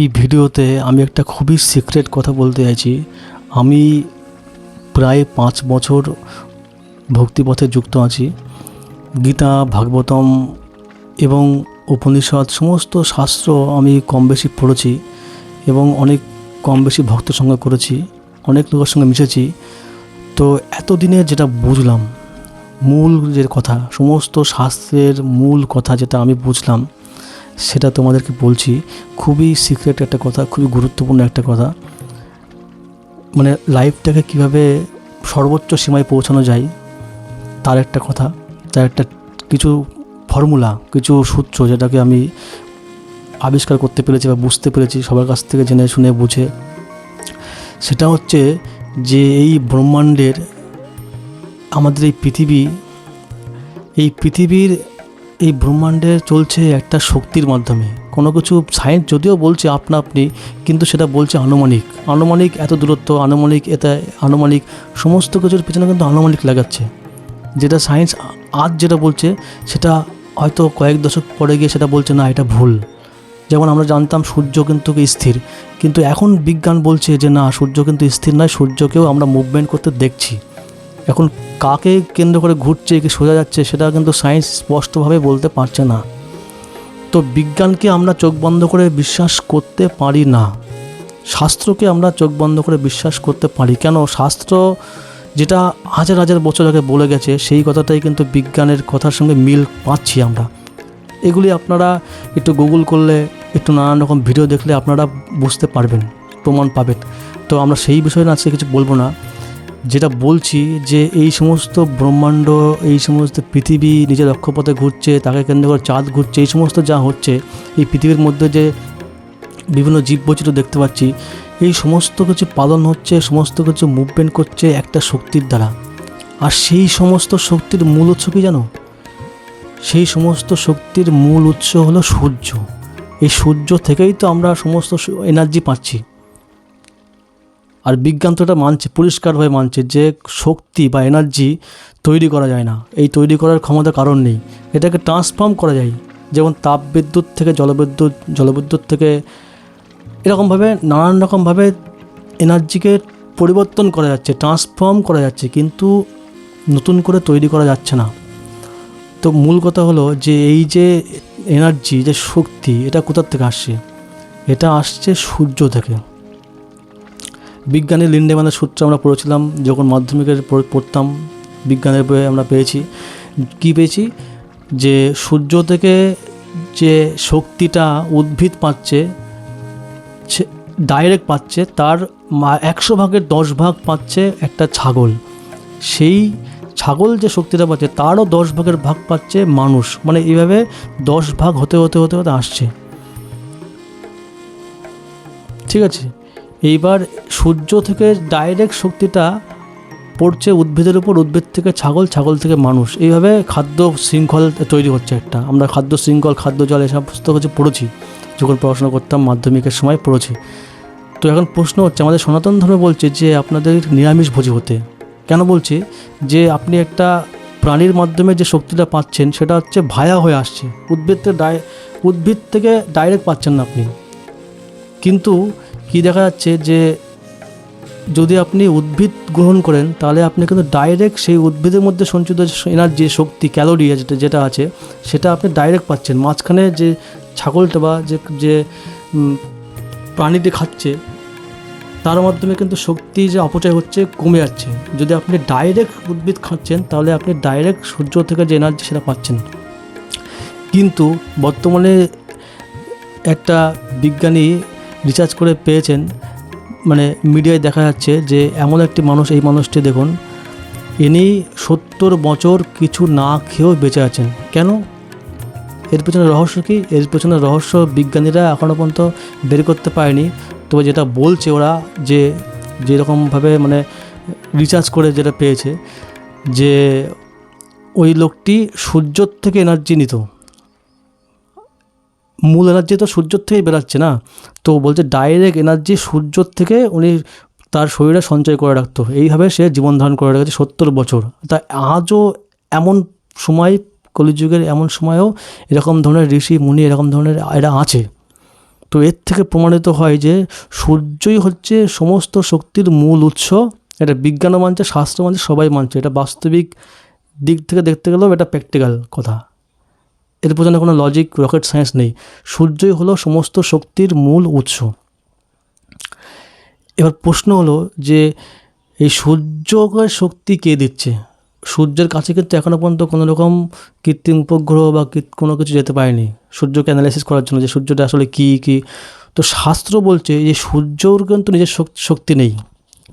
এই ভিডিওতে আমি একটা খুবই সিক্রেট কথা বলতে চাইছি। আমি প্রায় পাঁচ বছর ভক্তিপথে যুক্ত আছি। গীতা, ভাগবতম এবং উপনিষদ সমস্ত শাস্ত্র আমি কম বেশি পড়েছি এবং অনেক কম বেশি ভক্তের সঙ্গে করেছি, অনেক লোকের সঙ্গে মিশেছি। তো এতদিনে যেটা বুঝলাম, মূল যে কথা, সমস্ত শাস্ত্রের মূল কথা যেটা আমি বুঝলাম সেটা তোমাদেরকে বলছি, খুবই সিক্রেট একটা কথা, খুবই গুরুত্বপূর্ণ একটা কথা। মানে লাইফটাকে কীভাবে সর্বোচ্চ সীমায় পৌঁছানো যায়, তার একটা কথা, তার একটা কিছু ফর্মুলা কিছু সূত্র যেটাকে আমি আবিষ্কার করতে পেরেছি বা বুঝতে পেরেছি, সবার কাছ থেকে জেনে শুনে বুঝে। সেটা হচ্ছে যে এই ব্রহ্মাণ্ডের আমাদের এই পৃথিবী, এই পৃথিবীর এই ব্রহ্মাণ্ডে চলছে একটা শক্তির মাধ্যমে। কোনো কিছু সায়েন্স যদিও বলছে আপনা আপনি, কিন্তু সেটা বলছে আনুমানিক। আনুমানিক এত দূরত্ব, আনুমানিক এটা আনুমানিক সমস্ত কিছুর পেছনে কিন্তু আনুমানিক লাগাচ্ছে। যেটা সায়েন্স আজ যেটা বলছে, সেটা হয়তো কয়েক দশক পরে গিয়ে সেটা বলছে, না, এটা ভুল। যেমন আমরা জানতাম সূর্য কিন্তু স্থির, কিন্তু এখন বিজ্ঞান বলছে যে, না, সূর্য কিন্তু স্থির নয়, সূর্যকেও আমরা মুভমেন্ট করতে দেখছি। এখন কাকে কেন্দ্র করে ঘুরছে, কি সোজা যাচ্ছে, সেটা কিন্তু সায়েন্স স্পষ্টভাবে বলতে পারছে না। তো বিজ্ঞানকে আমরা চোখ বন্ধ করে বিশ্বাস করতে পারি না। শাস্ত্রকে আমরা চোখ বন্ধ করে বিশ্বাস করতে পারি। কেন? শাস্ত্র যেটা হাজার হাজার বছর আগে বলে গেছে, সেই কথাটাই কিন্তু বিজ্ঞানের কথার সঙ্গে মিল পাচ্ছি আমরা। এগুলি আপনারা একটু গুগল করলে, একটু নানান রকম ভিডিও দেখলে আপনারা বুঝতে পারবেন, প্রমাণ পাবেন। তো আমরা সেই বিষয়ে আজকে কিছু বলব না। যেটা বলছি যে এই সমস্ত ব্রহ্মাণ্ড, এই সমস্ত পৃথিবী নিজের লক্ষ্যপথে ঘুরছে, তাকে কেন্দ্র করে চাঁদ ঘুরছে, এই সমস্ত যা হচ্ছে, এই পৃথিবীর মধ্যে যে বিভিন্ন জীববৈচিত্র্য দেখতে পাচ্ছি, এই সমস্ত কিছু পালন হচ্ছে, সমস্ত কিছু মুভমেন্ট করছে একটা শক্তির দ্বারা। আর সেই সমস্ত শক্তির মূল উৎস কি জানো? সেই সমস্ত শক্তির মূল উৎস হলো সূর্য। এই সূর্য থেকেই তো আমরা সমস্ত এনার্জি পাচ্ছি। আর বিজ্ঞান তো এটা মানছে পরিষ্কারভাবে মানছে যে শক্তি বা এনার্জি তৈরি করা যায় না। এই তৈরি করার ক্ষমতা কারণ নেই। এটাকে ট্রান্সফর্ম করা যায়। যেমন তাপবিদ্যুৎ থেকে জলবিদ্যুৎ জলবিদ্যুৎ থেকে এরকমভাবে নানান রকমভাবে এনার্জিকে পরিবর্তন করা যাচ্ছে ট্রান্সফর্ম করা যাচ্ছে, কিন্তু নতুন করে তৈরি করা যাচ্ছে না। তো মূল কথা হলো যে এই যে এনার্জি যে শক্তি, এটা কোথার থেকে আসছে? এটা আসছে সূর্য থেকে। বিজ্ঞানী লিন্ডেম্যানের সূত্র আমরা পড়েছিলাম, যখন মাধ্যমিকের পড়- পড়তাম, বিজ্ঞানের বইয়ে আমরা পেয়েছি। কি পেয়েছি? যে সূর্য থেকে যে শক্তিটা উদ্ভিদ পাচ্ছে ডাইরেক্ট পাচ্ছে, তার একশো ভাগের দশ ভাগ পাচ্ছে একটা ছাগল। সেই ছাগল যে শক্তিটা পাচ্ছে, তারও দশ ভাগের ভাগ পাচ্ছে মানুষ। মানে এইভাবে দশ ভাগ হতে হতে হতে হতে আসছে। ঠিক আছে? এইবার সূর্য থেকে ডাইরেক্ট শক্তিটা পড়ছে উদ্ভিদের উপর, উদ্ভিদ থেকে ছাগল ছাগল থেকে মানুষ। এইভাবে খাদ্য শৃঙ্খল তৈরি হচ্ছে একটা। আমরা খাদ্য শৃঙ্খল, খাদ্য জল এসব সমস্ত হচ্ছে পড়েছি। যখন পড়াশোনা করতাম, মাধ্যমিকের সময় পড়েছি। তো এখন প্রশ্ন হচ্ছে, আমাদের সনাতন ধর্মে বলছে যে আপনাদের নিরামিষ ভোজি হতে। কেন বলছে? যে আপনি একটা প্রাণীর মাধ্যমে যে শক্তিটা পাচ্ছেন, সেটা হচ্ছে ভায়া হয়ে আসছে। উদ্ভিদ থেকে উদ্ভিদ থেকে ডাইরেক্ট পাচ্ছেন না আপনি। কিন্তু কি দেখা যাচ্ছে যে যদি আপনি উদ্ভিদ গ্রহণ করেন, তাহলে আপনি কিন্তু ডাইরেক্ট সেই উদ্ভিদের মধ্যে সঞ্চিত এনার্জি শক্তি ক্যালোরি যেটা যেটা আছে, সেটা আপনি ডাইরেক্ট পাচ্ছেন। মাঝখানে যে ছাগলটা বা যে যে প্রাণীটি খাচ্ছে, তার মাধ্যমে কিন্তু শক্তি যে অপচয় হচ্ছে কমে যাচ্ছে। যদি আপনি ডাইরেক্ট উদ্ভিদ খাচ্ছেন, তাহলে আপনি ডাইরেক্ট সূর্য থেকে যে এনার্জি সেটা পাচ্ছেন। কিন্তু বর্তমানে একটা বিজ্ঞানী রিসার্চ করে পেয়েছেন। মানে মিডিয়ায় দেখা যাচ্ছে যে এমন একটি মানুষ, এই মানুষটি দেখুন, ইনি সত্তর বছর কিছু না খেয়েও বেঁচে আছেন। কেন? এর পেছনে রহস্য কি? এর পেছনে রহস্য বিজ্ঞানীরা এখনও পর্যন্ত বের করতে পারেনি। তবে যেটা বলছে ওরা যে যেরকমভাবে মানে রিচার্জ করে যেটা পেয়েছে, যে ওই লোকটি সূর্যর থেকে এনার্জি নিত। মূল এনার্জি তো সূর্যর থেকেই বেরাচ্ছে না। তো বলছে ডাইরেক্ট এনার্জি সূর্যর থেকে উনি তার শরীরে সঞ্চয় করে রাখতো। এইভাবে সে জীবন ধারণ করে রেখেছে সত্তর বছর। তা আজও এমন সময়, কলিযুগের এমন সময়েও এরকম ধরনের ঋষি, মুনি এরকম ধরনের এরা আছে। তো এর থেকে প্রমাণিত হয় যে সূর্যই হচ্ছে সমস্ত শক্তির মূল উৎস। এটা বিজ্ঞানও মানছে শাস্ত্র মানছে, সবাই মানছে। এটা বাস্তবিক দিক থেকে দেখতে গেলেও এটা প্র্যাকটিক্যাল কথা। এর পেছনে কোনো লজিক রকেট সায়েন্স নেই। সূর্যই হলো সমস্ত শক্তির মূল উৎস। এবার প্রশ্ন হলো যে, এই সূর্যকে শক্তি কে দিচ্ছে? সূর্যের কাছে কিন্তু এখনও পর্যন্ত কোনো রকম কৃত্রিম উপগ্রহ বা কোনো কিছু যেতে পারেনি। সূর্যকে অ্যানালাইসিস করার জন্য যে সূর্যটা আসলে কী কী? তো শাস্ত্র বলছে যে, সূর্যর কিন্তু নিজের শক্তি নেই।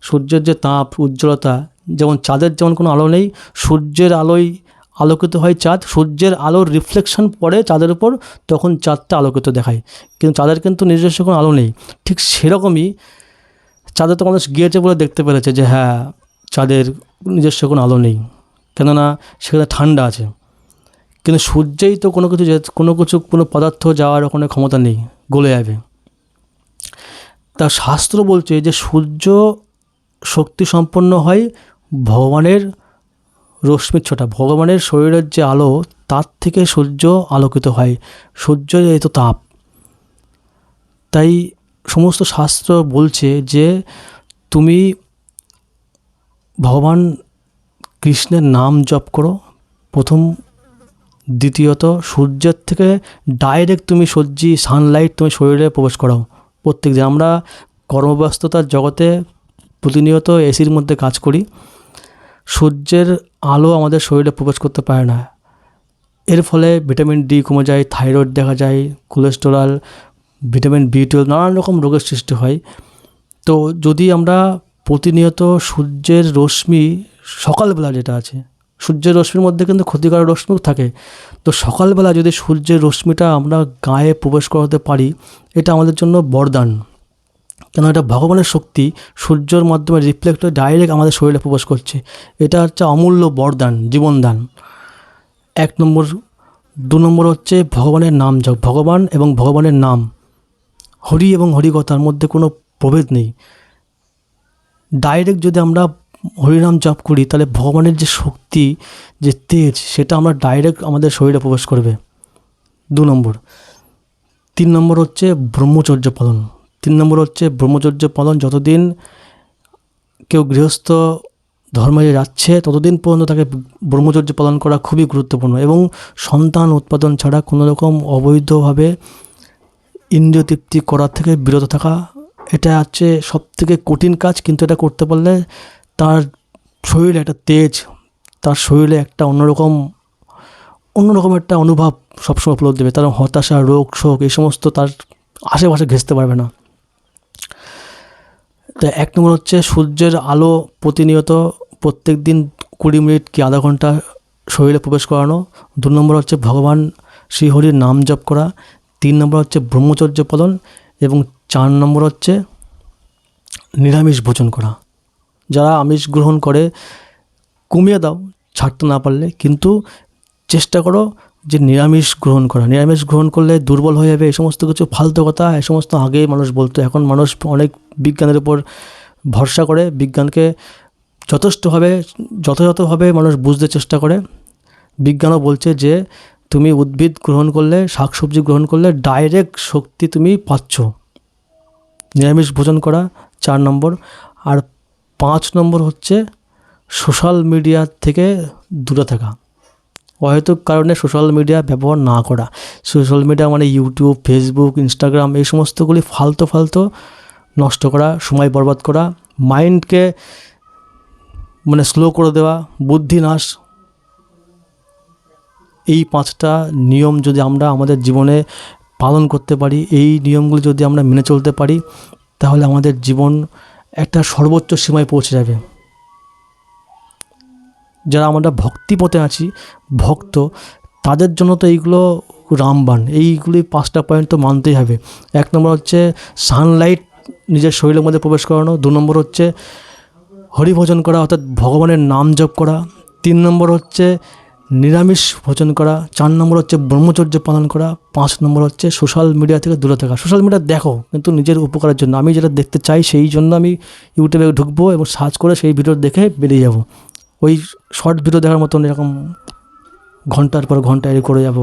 সূর্যের যে তাপ, উজ্জ্বলতা, যেমন চাঁদের যেমন কোনো আলো নেই, সূর্যের আলোয় আলোকিত হয় চাঁদ, সূর্যের আলোর রিফ্লেকশন পড়ে চাঁদের উপর, তখন চাঁদটা আলোকিত দেখায়। কিন্তু চাঁদের কিন্তু নিজস্ব কোনো আলো নেই। ঠিক সেরকমই চাঁদে তো মানুষ গিয়েছে বলে দেখতে পেরেছে যে হ্যাঁ চাঁদের নিজস্ব কোনো আলো নেই। কেননা সেখানে ঠান্ডা আছে। কিন্তু সূর্যেই তো কোনো কিছু কোনো কিছু, কোনো পদার্থ যাওয়ার ওখানে ক্ষমতা নেই, গলে যাবে। তা শাস্ত্র বলছে যে, সূর্য শক্তি সম্পন্ন হয় ভগবানের রশ্মির ছোটা। ভগবানের শরীরের যে আলো, তার থেকে সূর্য আলোকিত হয়। সূর্য এই তো তাপ। তাই সমস্ত শাস্ত্র বলছে যে, তুমি ভগবান কৃষ্ণের নাম জপ করো। প্রথম, দ্বিতীয়ত, সূর্যের থেকে ডাইরেক্ট তুমি সূর্যি সানলাইট তুমি শরীরে প্রবেশ করাও প্রত্যেক দিন আমরা কর্মব্যস্ততার জগতে প্রতিনিয়ত এসির মধ্যে কাজ করি। সূর্যের আলো আমাদের শরীরে প্রবেশ করতে পারে না। এর ফলে ভিটামিন ডি কমে যায়, থাইরয়েড দেখা যায়, কোলেস্টেরল, ভিটামিন বি টুয়েলভ নানান রকম রোগের সৃষ্টি হয়। তো যদি আমরা প্রতিনিয়ত সূর্যের রশ্মি, সকালবেলা যেটা আছে, সূর্যের রশ্মির মধ্যে কিন্তু ক্ষতিকারক রশ্মিও থাকে। তো সকালবেলা যদি সূর্যের রশ্মিটা আমরা গায়ে প্রবেশ করাতে পারি, এটা আমাদের জন্য বরদান। কেন এটা ভগবানের শক্তি সূর্যর মাধ্যমে রিফ্লেক্ট হয়ে ডাইরেক্ট আমাদের শরীরে প্রবেশ করছে। এটা হচ্ছে অমূল্য বরদান, জীবনদান। এক নম্বর, দু নম্বর হচ্ছে ভগবানের নাম জপ। ভগবান এবং ভগবানের নাম, হরি এবং হরিকথার মধ্যে কোনো প্রভেদ নেই। ডাইরেক্ট যদি আমরা হরিনাম জপ করি, তাহলে ভগবানের যে শক্তি, যে তেজ, সেটা আমরা ডাইরেক্ট আমাদের শরীরে প্রবেশ করবে। দু নম্বর। তিন নম্বর হচ্ছে ব্রহ্মচর্য পালন। তিন নম্বর হচ্ছে ব্রহ্মচর্য পালন যতদিন কেউ গৃহস্থ ধর্মে যাচ্ছে, ততদিন পর্যন্ত তাকে ব্রহ্মচর্য পালন করা খুবই গুরুত্বপূর্ণ এবং সন্তান উৎপাদন ছাড়া কোনো রকম অবৈধভাবে ইন্দ্রিয় তৃপ্তি করার থেকে বিরত থাকা, এটা হচ্ছে সব থেকে কঠিন কাজ। কিন্তু এটা করতে পারলে তার শরীরে একটা তেজ, তার শরীরে একটা অন্যরকম অন্যরকম একটা অনুভব সবসময় উপলব্ধ দেবে। তার হতাশা, রোগ, শোক এই সমস্ত তার আশেপাশে ঘেঁচতে পারবে না। তো এক নম্বর হচ্ছে সূর্যের আলো প্রতিনিয়ত প্রত্যেক দিন কুড়ি মিনিট কি আধা ঘণ্টা শরীরে প্রবেশ করানো। দু নম্বর হচ্ছে ভগবান শ্রীহরির নাম জপ করা। তিন নম্বর হচ্ছে ব্রহ্মচর্য পালন। এবং চার নম্বর হচ্ছে নিরামিষ ভোজন করা। যারা আমিষ গ্রহণ করে, কমিয়ে দাও, ছাড়তে না পারলে। কিন্তু চেষ্টা করো যে নিরামিষ গ্রহণ করা। নিরামিষ গ্রহণ করলে দুর্বল হয়ে যাবে, এই সমস্ত কিছু ফালতু কথা, এই সমস্ত আগে মানুষ বলতো, এখন মানুষ অনেক বিজ্ঞানের উপর ভরসা করে, বিজ্ঞানকে যথেষ্টভাবে, যথাযথভাবে মানুষ বুঝতে চেষ্টা করে। বিজ্ঞানও বলছে যে, তুমি উদ্ভিদ গ্রহণ করলে, শাকসবজি গ্রহণ করলে ডাইরেক্ট শক্তি তুমি পাচ্ছ। নিরামিষ ভোজন করা, চার নম্বর। আর পাঁচ নম্বর হচ্ছে সোশ্যাল মিডিয়া থেকে দূরে থাকা। অহেতুক কারণে সোশ্যাল মিডিয়া ব্যবহার না করা। সোশ্যাল মিডিয়া মানে ইউটিউব ফেসবুক ইনস্টাগ্রাম এই সমস্তগুলি ফালতু ফালতু নষ্ট করা, সময় বরবাদ করা মাইন্ডকে মানে স্লো করে দেওয়া বুদ্ধি নাশ এই পাঁচটা নিয়ম যদি আমরা আমাদের জীবনে পালন করতে পারি, এই নিয়মগুলো যদি আমরা মেনে চলতে পারি, তাহলে আমাদের জীবন একটা সর্বোচ্চ সীমায় পৌঁছে যাবে। যারা আমরা ভক্তি পথে আছি, ভক্ত, তাদের জন্য তো এইগুলো রামবান এইগুলি পাঁচটা পয়েন্ট তো মানতেই হবে। এক নম্বর হচ্ছে সানলাইট নিজের শরীরের মধ্যে প্রবেশ করানো। দু নম্বর হচ্ছে হরিভোজন করা, অর্থাৎ ভগবানের নাম জপ করা। তিন নম্বর হচ্ছে নিরামিষ ভোজন করা। চার নম্বর হচ্ছে ব্রহ্মচর্য পালন করা। পাঁচ নম্বর হচ্ছে সোশ্যাল মিডিয়া থেকে দূরে থাকা। সোশ্যাল মিডিয়া দেখো, কিন্তু নিজের উপকারের জন্য। আমি যেটা দেখতে চাই, সেই জন্য আমি ইউটিউবে ঢুকবো এবং সার্চ করে সেই ভিডিও দেখে বেরিয়ে যাব। ওই শর্ট ভিডিও দেখার মতন এরকম ঘণ্টার পর ঘণ্টা এর করে যাব।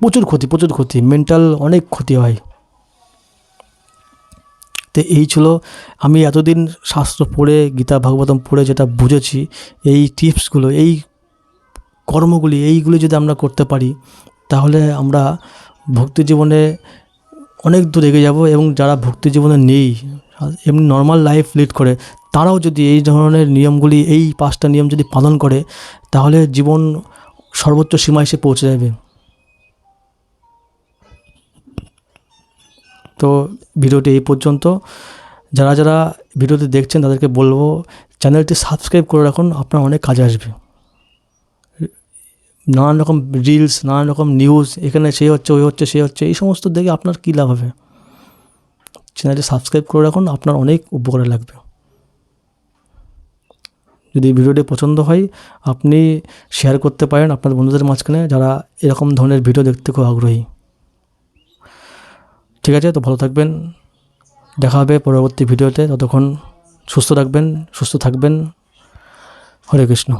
প্রচুর ক্ষতি প্রচুর ক্ষতি মেন্টাল অনেক ক্ষতি হয়। তো এই ছিল, আমি এতদিন শাস্ত্র পড়ে, গীতা, ভাগবতম পড়ে যেটা বুঝেছি, এই টিপসগুলো এই কর্মগুলি, এইগুলি যদি আমরা করতে পারি, তাহলে আমরা ভক্তি জীবনে অনেক দূর এগিয়ে যাব এবং যারা ভক্তি জীবনে নেই, এমনি নর্মাল লাইফ লিড করে তারাও যদি এই ধরনের নিয়মগুলি, এই পাঁচটা নিয়ম যদি পালন করে, তাহলে জীবন সর্বোচ্চ সীমায় এসে পৌঁছে যাবে। তো ভিডিওটি এই পর্যন্ত। যারা যারা ভিডিওটি দেখছেন, তাদেরকে বলব, চ্যানেলটি সাবস্ক্রাইব করে রাখুন, আপনার অনেক কাজে আসবে। নানান রকম রিলস নানান রকম নিউজ এখানে সে হচ্ছে, ওই হচ্ছে, সে হচ্ছে, এই সমস্ত দেখে আপনার কী লাভ হবে? চ্যানেলটি সাবস্ক্রাইব করে রাখুন, আপনার অনেক উপকারে লাগবে। যদি ভিডিওটি পছন্দ হয়, আপনি শেয়ার করতে পারেন আপনার বন্ধুদের মাঝখানে যারা এরকম ধরনের ভিডিও দেখতে খুব আগ্রহী। ঠিক আছে, তো ভালো থাকবেন। দেখা হবে পরবর্তী ভিডিওতে। ততক্ষণ সুস্থ থাকবেন সুস্থ থাকবেন। হরে কৃষ্ণ।